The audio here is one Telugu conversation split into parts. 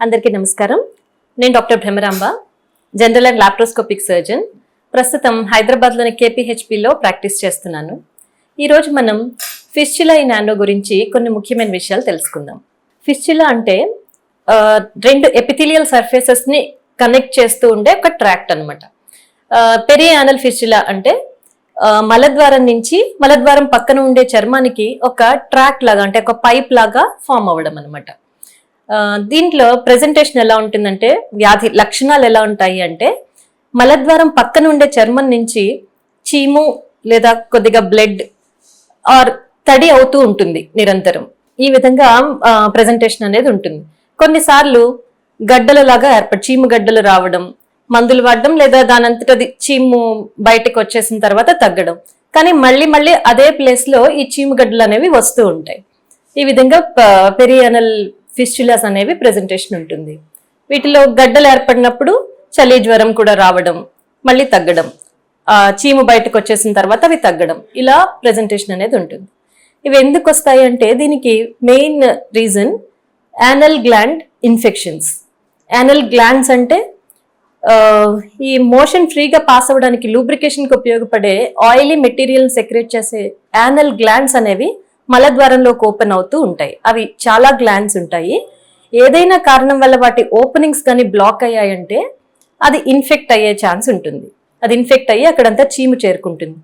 అందరికీ నమస్కారం. నేను doctor Bhramaramba general and laparoscopic surgeon. ప్రస్తుతం హైదరాబాద్లోని కేపీహెచ్పిలో ప్రాక్టీస్ చేస్తున్నాను. ఈరోజు మనం ఫిస్చులా ఇన్ నానో గురించి కొన్ని ముఖ్యమైన విషయాలు తెలుసుకుందాం. ఫిస్చులా అంటే రెండు ఎపిథీలియల్ సర్ఫేసెస్ని కనెక్ట్ చేస్తూ ఉండే ఒక ట్రాక్ట్ అనమాట పెరియానల్ ఫిస్చులా అంటే మలద్వారం నుంచి మలద్వారం పక్కన ఉండే చర్మానికి ఒక ట్రాక్ లాగా అంటే ఒక పైప్ లాగా ఫామ్ అవ్వడం అనమాట దీంట్లో ప్రెజెంటేషన్ ఎలా ఉంటుందంటే వ్యాధి లక్షణాలు ఎలా ఉంటాయి అంటే మలద్వారం పక్కన ఉండే చర్మం నుంచి చీము లేదా కొద్దిగా బ్లడ్ ఆర్ తడి అవుతూ ఉంటుంది నిరంతరం. ఈ విధంగా ప్రెజెంటేషన్ అనేది ఉంటుంది. కొన్నిసార్లు గడ్డలలాగా ఏర్పడి చీము గడ్డలు రావడం మందులు వాడడం లేదా దానంతటది చీము బయటకు వచ్చేసిన తర్వాత తగ్గడం. కానీ మళ్ళీ మళ్ళీ అదే ప్లేస్లో ఈ చీము గడ్డలు అనేవి వస్తూ ఉంటాయి. ఈ విధంగా పెరియానల్ ఫిస్టులాస్ అనేవి ప్రెజెంటేషన్ ఉంటుంది. వీటిలో గడ్డలు ఏర్పడినప్పుడు చలి జ్వరం కూడా రావడం మళ్ళీ తగ్గడం. చీము బయటకు వచ్చేసిన తర్వాత అవి తగ్గడం. ఇలా ప్రెజెంటేషన్ అనేది ఉంటుంది. ఇవి ఎందుకు వస్తాయి అంటే దీనికి main reason anal gland infections anal glands అంటే ఈ మోషన్ ఫ్రీగా పాస్ అవ్వడానికి లూబ్రికేషన్కి ఉపయోగపడే ఆయిలీ మెటీరియల్ సెక్రేట్ చేసే యానల్ గ్లాండ్స్ అనేవి మలద్వారంలోకి ఓపెన్ అవుతూ ఉంటాయి. అవి చాలా గ్లాండ్స్ ఉంటాయి. ఏదైనా కారణం వల్ల వాటి ఓపెనింగ్స్ కానీ బ్లాక్ అయ్యాయంటే అది ఇన్ఫెక్ట్ అయ్యే ఛాన్స్ ఉంటుంది. అది ఇన్ఫెక్ట్ అయ్యి అక్కడంతా చీము చేరుకుంటుంది.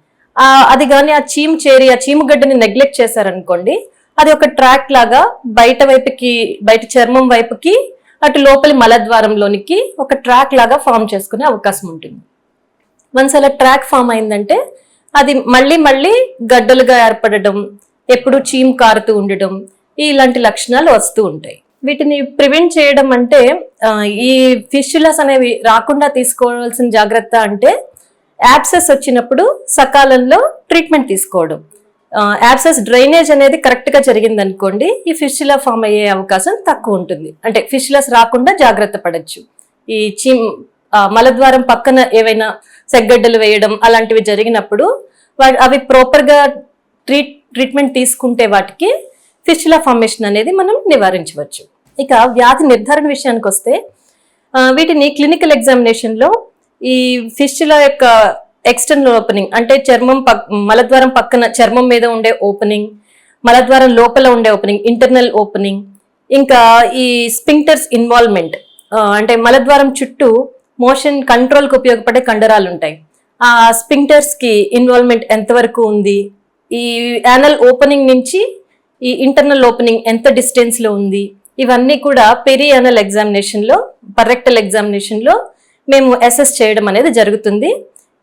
అది కానీ ఆ చీము చేరి ఆ చీము గడ్డని నెగ్లెక్ట్ చేశారనుకోండి అది ఒక ట్రాక్ లాగా బయట వైపుకి బయట చర్మం వైపుకి అటు లోపలి మలద్వారంలోనికి ఒక ట్రాక్ లాగా ఫామ్ చేసుకునే అవకాశం ఉంటుంది. వన్స్ అలా ట్రాక్ ఫామ్ అయిందంటే అది మళ్ళీ మళ్ళీ గడ్డలుగా ఏర్పడడం ఎప్పుడు చీమ్ కారుతూ ఉండడం ఇలాంటి లక్షణాలు వస్తూ ఉంటాయి. వీటిని ప్రివెంట్ చేయడం అంటే ఈ ఫిష్యులస్ అనేవి రాకుండా తీసుకోవాల్సిన జాగ్రత్త అంటే యాప్సెస్ వచ్చినప్పుడు సకాలంలో ట్రీట్మెంట్ తీసుకోవడం. యాప్సెస్ డ్రైనేజ్ అనేది కరెక్ట్గా జరిగిందనుకోండి జరిగింది అనుకోండి ఈ ఫిష్యులా ఫామ్ అయ్యే అవకాశం తక్కువ ఉంటుంది. అంటే ఫిష్యులస్ రాకుండా జాగ్రత్త పడచ్చు. ఈ చీమ్ మలద్వారం పక్కన ఏవైనా సెగ్గడ్డలు వేయడం అలాంటివి జరిగినప్పుడు వా- అవి ప్రాపర్గా ట్రీట్ ట్రీట్మెంట్ తీసుకుంటే వాటికి ఫిస్టులా ఫార్మేషన్ అనేది మనం నివారించవచ్చు. ఇక వ్యాధి నిర్ధారణ విషయానికి వస్తే వీటిని క్లినికల్ ఎగ్జామినేషన్లో ఈ ఫిస్టులా యొక్క ఎక్స్టర్నల్ ఓపెనింగ్ అంటే చర్మం పక్ మలద్వారం పక్కన చర్మం మీద ఉండే ఓపెనింగ్ మలద్వారం లోపల ఉండే ఓపెనింగ్ ఇంటర్నల్ ఓపెనింగ్ ఇంకా ఈ స్పింక్టర్స్ ఇన్వాల్వ్మెంట్ అంటే మలద్వారం చుట్టూ మోషన్ కంట్రోల్కి ఉపయోగపడే కండరాలు ఉంటాయి. ఆ స్పింక్టర్స్కి ఇన్వాల్వ్మెంట్ ఎంతవరకు ఉంది? ఈ యానల్ ఓపెనింగ్ నుంచి ఈ ఇంటర్నల్ ఓపెనింగ్ ఎంత డిస్టెన్స్లో ఉంది ఇవన్నీ కూడా పెరి యానల్ ఎగ్జామినేషన్లో పర్రెక్టల్ ఎగ్జామినేషన్లో మేము అసెస్ చేయడం అనేది జరుగుతుంది.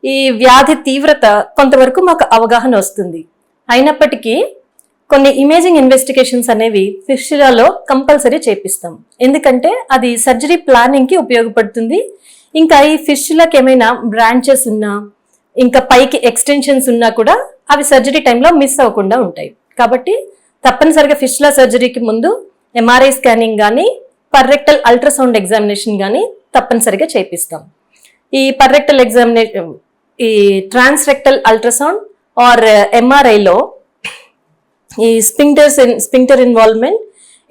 ఈ వ్యాధి తీవ్రత కొంతవరకు మాకు అవగాహన వస్తుంది. అయినప్పటికీ కొన్ని ఇమేజింగ్ ఇన్వెస్టిగేషన్స్ అనేవి ఫిషిలాలో కంపల్సరీ చేపిస్తాం. ఎందుకంటే అది సర్జరీ ప్లానింగ్కి ఉపయోగపడుతుంది. ఇంకా ఈ ఫిష్లకి ఏమైనా బ్రాంచెస్ ఉన్నా ఇంకా పైకి ఎక్స్టెన్షన్స్ ఉన్నా కూడా అవి సర్జరీ టైంలో మిస్ అవ్వకుండా ఉంటాయి. కాబట్టి తప్పనిసరిగా ఫిష్లా సర్జరీకి ముందు ఎంఆర్ఐ స్కానింగ్ కానీ పర్రెక్టల్ అల్ట్రాసౌండ్ ఎగ్జామినేషన్ కానీ తప్పనిసరిగా చేపిస్తాం. ఈ పర్రెక్టల్ ఎగ్జామినేషన్ ఈ ట్రాన్స్రెక్టల్ అల్ట్రాసౌండ్ ఆర్ ఎంఆర్ఐలో ఈ sphincters sphincter involvement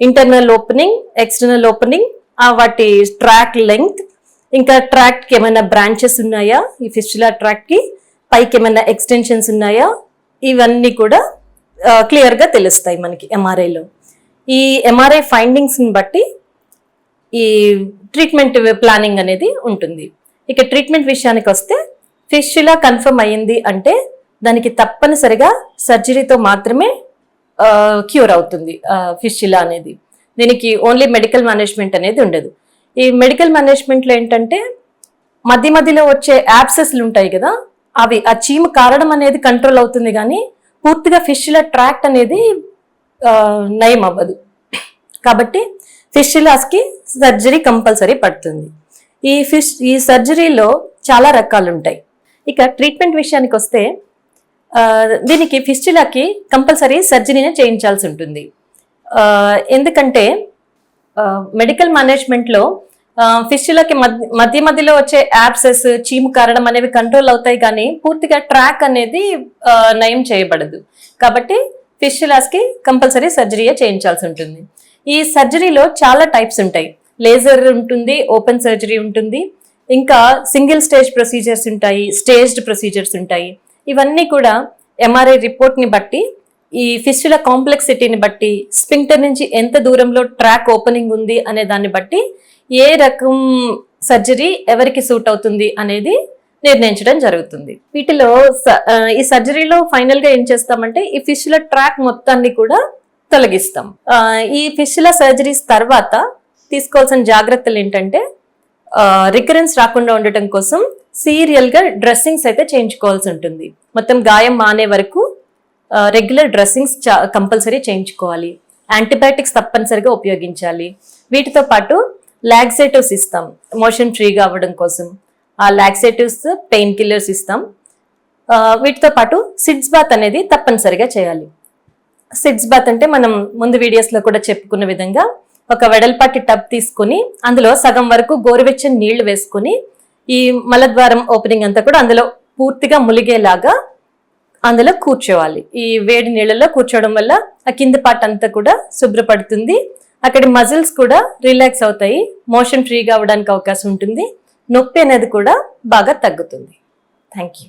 internal opening external opening వాటి ట్రాక్ లెంగ్త్ ఇంకా ట్రాక్కి ఏమైనా బ్రాంచెస్ ఉన్నాయా? ఈ ఫిస్టులా ట్రాక్కి పైకి ఏమైనా ఎక్స్టెన్షన్స్ ఉన్నాయా? ఇవన్నీ కూడా క్లియర్గా తెలుస్తాయి మనకి ఎంఆర్ఐలో ఈ ఎంఆర్ఐ ఫైండింగ్స్ని బట్టి ఈ ట్రీట్మెంట్ ప్లానింగ్ అనేది ఉంటుంది. ఇక ట్రీట్మెంట్ విషయానికి వస్తే ఫిష్లా కన్ఫర్మ్ అయ్యింది అంటే దానికి తప్పనిసరిగా సర్జరీతో మాత్రమే క్యూర్ అవుతుంది ఫిష్లా అనేది. దీనికి ఓన్లీ మెడికల్ మేనేజ్మెంట్ అనేది ఉండదు. ఈ మెడికల్ మేనేజ్మెంట్లో ఏంటంటే మధ్య మధ్యలో వచ్చే యాప్సెస్లు ఉంటాయి కదా అవి ఆ చీమ కారడం అనేది కంట్రోల్ అవుతుంది కానీ పూర్తిగా ఫిష్ల ట్రాక్ట్ అనేది నయం అవ్వదు. కాబట్టి ఫిష్యులాస్కి సర్జరీ కంపల్సరీ పడుతుంది. ఈ ఫిష్ ఈ సర్జరీలో చాలా రకాలు ఉంటాయి ఇక ట్రీట్మెంట్ విషయానికి వస్తే దీనికి ఫిస్టులాకి కంపల్సరీ సర్జరీనే చేయించాల్సి ఉంటుంది. ఎందుకంటే మెడికల్ మేనేజ్మెంట్లో ఫిస్టులకి మధ్య మధ్యలో వచ్చే యాప్సెస్ చీము కారడం అనేవి కంట్రోల్ అవుతాయి కానీ పూర్తిగా ట్రాక్ అనేది నయం చేయబడదు. కాబట్టి ఫిస్టులాస్కి కంపల్సరీ సర్జరీయే చేయించాల్సి ఉంటుంది. ఈ సర్జరీలో చాలా టైప్స్ ఉంటాయి. లేజర్ ఉంటుంది ఓపెన్ సర్జరీ ఉంటుంది. ఇంకా సింగిల్ స్టేజ్ ప్రొసీజర్స్ ఉంటాయి స్టేజ్డ్ ప్రొసీజర్స్ ఉంటాయి. ఇవన్నీ కూడా ఎంఆర్ఐ రిపోర్ట్ని బట్టి ఈ ఫిస్టుల కాంప్లెక్సిటీని బట్టి స్పింక్టర్ నుంచి ఎంత దూరంలో ట్రాక్ ఓపెనింగ్ ఉంది అనే దాన్ని బట్టి ఏ రకం సర్జరీ ఎవరికి సూట్ అవుతుంది అనేది నిర్ణయించడం జరుగుతుంది. వీటిలో స- ఈ సర్జరీలో ఫైనల్గా ఏం చేస్తామంటే ఈ ఫిష్ల ట్రాక్ మొత్తాన్ని కూడా తొలగిస్తాం. ఈ ఫిష్ల సర్జరీస్ తర్వాత తీసుకోవాల్సిన జాగ్రత్తలు ఏంటంటే రికరెన్స్ రాకుండా ఉండటం కోసం సీరియల్గా డ్రెస్సింగ్స్ అయితే చేయించుకోవాల్సి ఉంటుంది. మొత్తం గాయం మానే వరకు రెగ్యులర్ డ్రెస్సింగ్స్ కంపల్సరీ చేయించుకోవాలి. యాంటీబయాటిక్స్ తప్పనిసరిగా ఉపయోగించాలి. వీటితో పాటు లాక్సేటివ్స్ ఇస్తాం మోషన్ ఫ్రీగా అవ్వడం కోసం. ఆ లాక్సేటివ్స్ పెయిన్ కిల్లర్స్ ఇస్తాం వీటితో పాటు సిడ్స్ బాత్ అనేది తప్పనిసరిగా చేయాలి. సిడ్స్ బాత్ అంటే మనం ముందు వీడియోస్లో కూడా చెప్పుకున్న విధంగా ఒక వెడల్పాటి టబ్ తీసుకుని అందులో సగం వరకు గోరువెచ్చని నీళ్ళు వేసుకొని ఈ మలద్వారం ఓపెనింగ్ అంతా కూడా అందులో పూర్తిగా ములిగేలాగా అందులో కూర్చోవాలి. ఈ వేడి నీళ్ళలో కూర్చోవడం వల్ల ఆ కింద పార్ట్ అంతా కూడా శుభ్రపడుతుంది. అక్కడ మజిల్స్ కూడా రిలాక్స్ అవుతాయి. మోషన్ ఫ్రీగా అవ్వడానికి అవకాశం ఉంటుంది. నొప్పి అనేది కూడా బాగా తగ్గుతుంది. Thank you